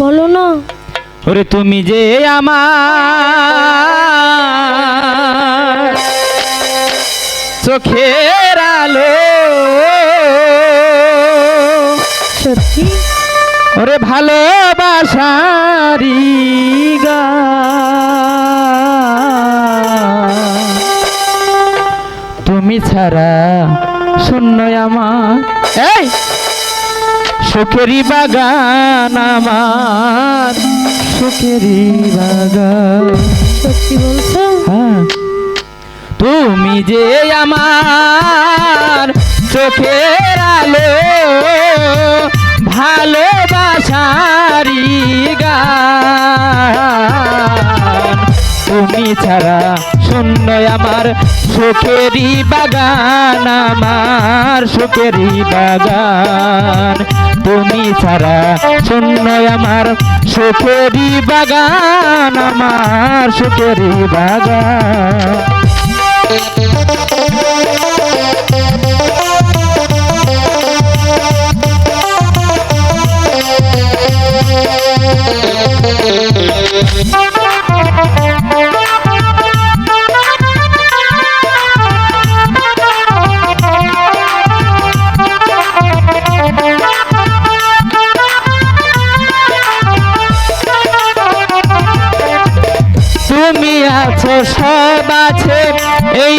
বলো না। ওরে তুমি যে আমার চোখের আলো। সত্যি? ওরে ভালোবাসারি গান। তুমি ছাড়া শূন্য আমার। এই! সুখেরি বাগান আমার। সুখেরি বাগান। সত্যি বলছো? হ্যাঁ। তুমি যে আমার চোখের আলো ভালোবাসারি গান। তুমি ছাড়া আমার সুখেরি বাগান, আমার সুখেরি বাগান। তুমি ছাড়া শূন্য আমার সুখেরি বাগান, আমার সুখেরি বাগান। তুমি সব আছে এই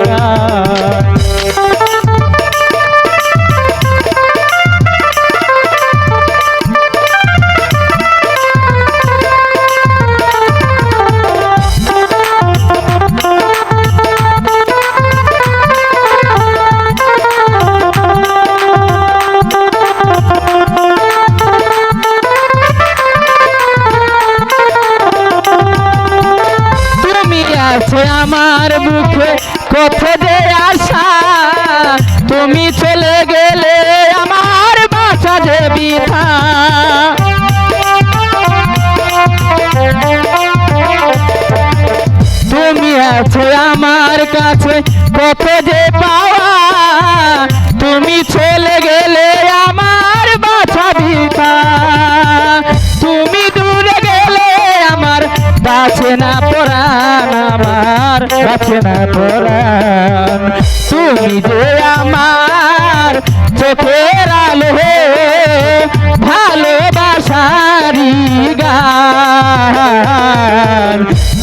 যে আশা তুমি চলে গেলে আমার বাসা যে বিধা তুমি আছো আমার কাছে কত যে পাওয়া, তুমি চলে গেলে আমার বাছা বিধা তুমি দূরে গেলে আমার বাঁচে না পরাণ বাঁচে না পরাণ তুমি যে আমার চোখের আলো ভালোবাসারি গান।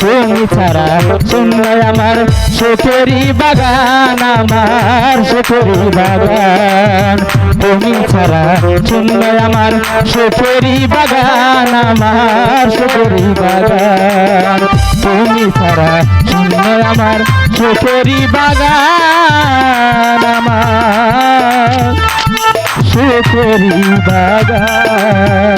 তুমি ছাড়া শূন্য আমার সুখেরি বাগান আমার সুখেরি বাগান। তুমি ছাড়া শূন্য আমার সুখেরি বাগান আমার সুখেরি বাগান। তুমি আমার সুখেরি বাগান আমার। সুখেরি বাগান।